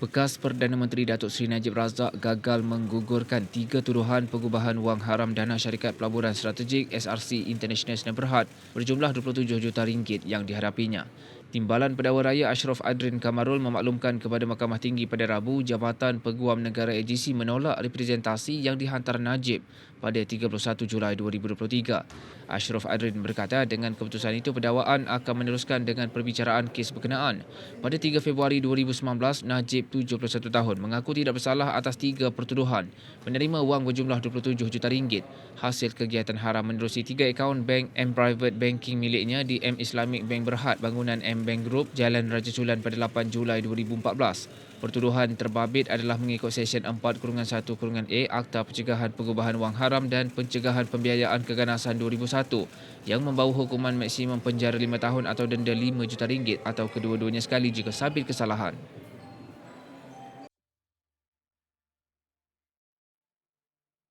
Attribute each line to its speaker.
Speaker 1: Bekas Perdana Menteri Datuk Seri Najib Razak gagal menggugurkan tiga tuduhan pengubahan wang haram dana syarikat pelaburan strategik SRC International Bhd berjumlah 27 juta ringgit yang dihadapinya. Timbalan Pendakwa Raya Ashraf Adrin Kamarul memaklumkan kepada Mahkamah Tinggi pada Rabu Jabatan Peguam Negara AGC menolak representasi yang dihantar Najib pada 31 Julai 2023. Ashraf Adrin berkata dengan keputusan itu pendakwaan akan meneruskan dengan perbicaraan kes berkenaan. Pada 3 Februari 2019, Najib 71 tahun mengaku tidak bersalah atas tiga pertuduhan menerima wang berjumlah 27 juta ringgit hasil kegiatan haram menerusi tiga akaun bank M Private Banking miliknya di M Islamic Bank Berhad bangunan M Bank Group Jalan Raja Sulan pada 8 Julai 2014. Pertuduhan terbabit adalah mengikut Seksyen 4-1-A Akta Pencegahan Pengubahan Wang Haram dan Pencegahan Pembiayaan Keganasan 2001 yang membawa hukuman maksimum penjara 5 tahun atau denda 5 juta ringgit atau kedua-duanya sekali jika sabit kesalahan.